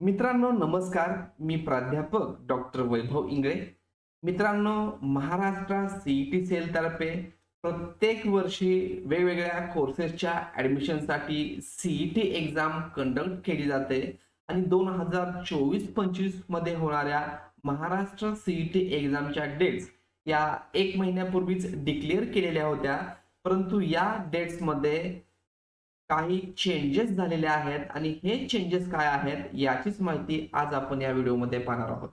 मित्रांनो नमस्कार. मी प्राध्यापक डॉक्टर वैभव इंगळे. मित्रांनो महाराष्ट्र सीईटी सेलतर्फे प्रत्येक वर्षी वेगवेगळ्या कोर्सेसच्या ॲडमिशनसाठी सीईटी एक्झाम कंडक्ट केली जाते. आणि दोन हजार चोवीस पंचवीसमध्ये होणाऱ्या महाराष्ट्र सीईटी एक्झामच्या डेट्स या एक महिन्यापूर्वीच डिक्लेअर केलेल्या होत्या. परंतु या डेट्समध्ये काही चेंजेस झालेले आहेत आणि हे चेंजेस काय आहेत याचीच माहिती आज आपण या व्हिडिओमध्ये पाहणार आहोत.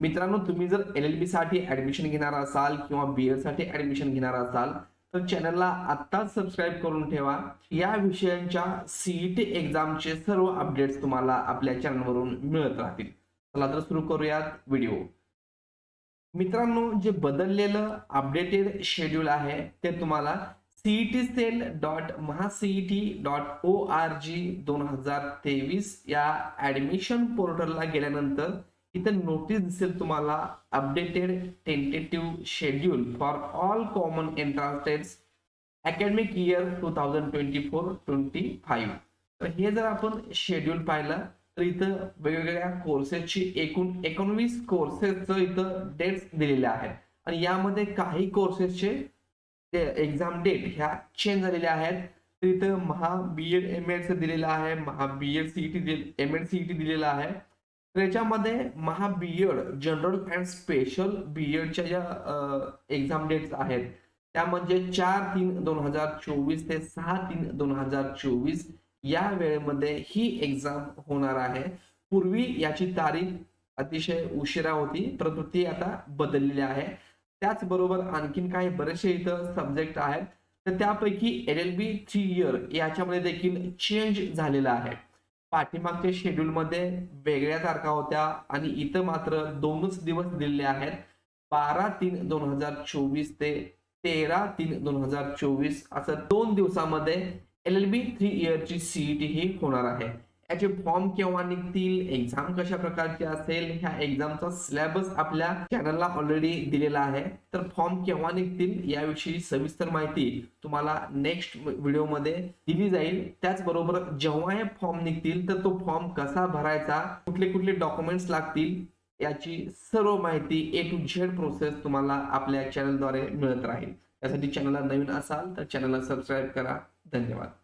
मित्रांनो तुम्ही जर एल एल बी साठी ऍडमिशन घेणार असाल किंवा बी एडसाठी ऍडमिशन घेणार असाल तर चॅनलला आत्ताच सबस्क्राईब करून ठेवा. या विषयांच्या सीईटी एक्झामचे सर्व अपडेट्स तुम्हाला आपल्या चॅनलवरून मिळत राहतील. चला तर सुरू करूयात व्हिडिओ मित्रांनो जे बदललेलं अपडेटेड शेड्यूल आहे ते तुम्हाला CET cell dot MahaCET dot O R G दोन हजार तेवीस या ऍडमिशन पोर्टलला गेल्यानंतर इथं नोटीस दिसेल तुम्हाला updated tentative schedule for all common entrance test academic year two thousand twenty four twenty five तर हे जर आपण शेड्यूल पाहिलं तर इथं वेगवेगळ्या कोर्सेसची एकूण एकोणवीस कोर्सेसचं इथं डेट्स दिलेल्या आहेत. आणि यामध्ये काही कोर्सेसचे एक्झाम डेट ह्या चेंज झालेल्या आहेत. तर इथं महा बी एड एम एडचं दिलेलं आहे. Maha B Ed CET M Ed CET दिलेलं आहे. तर याच्यामध्ये Maha B Ed general and special B एडच्या ज्या एक्झाम डेट्स आहेत त्या म्हणजे चार तीन दोन हजार चोवीस ते सहा तीन दोन हजार चोवीस या वेळेमध्ये ही एक्झाम होणार आहे. पूर्वी याची तारीख अतिशय उशिरा होती परंतु ती आता बदललेली आहे. त्याचबरोबर आणखीन काही बरेचसे इथं सब्जेक्ट आहेत. तर त्यापैकी L L B three year याच्यामध्ये देखील चेंज झालेला आहे. पाठीमागच्या शेड्यूल मध्ये वेगळ्या तारखा होत्या आणि इथं मात्र दोनच दिवस दिलेले आहेत. बारा तीन दोन हजार चोवीस ते तेरा तीन दोन हजार चोवीस असं दोन दिवसामध्ये एल एल बी थ्री इयरची सीईटी ही होणार आहे. याचे फॉर्म केव्हा निघतील एक्झाम कशा प्रकारची असेल ह्या एक्झामचा सिलेबस आपल्या चॅनलला ऑलरेडी दिलेला आहे. तर फॉर्म केव्हा निघतील याविषयी सविस्तर माहिती तुम्हाला नेक्स्ट व्हिडिओमध्ये दिली जाईल. त्याचबरोबर जेव्हा हे फॉर्म निघतील तर तो फॉर्म कसा भरायचा कुठले कुठले डॉक्युमेंट्स लागतील याची सर्व माहिती ए टू झेड प्रोसेस तुम्हाला आपल्या चॅनलद्वारे मिळत राहील. त्यासाठी चॅनलला नवीन असाल तर चॅनलला सबस्क्राईब करा. धन्यवाद.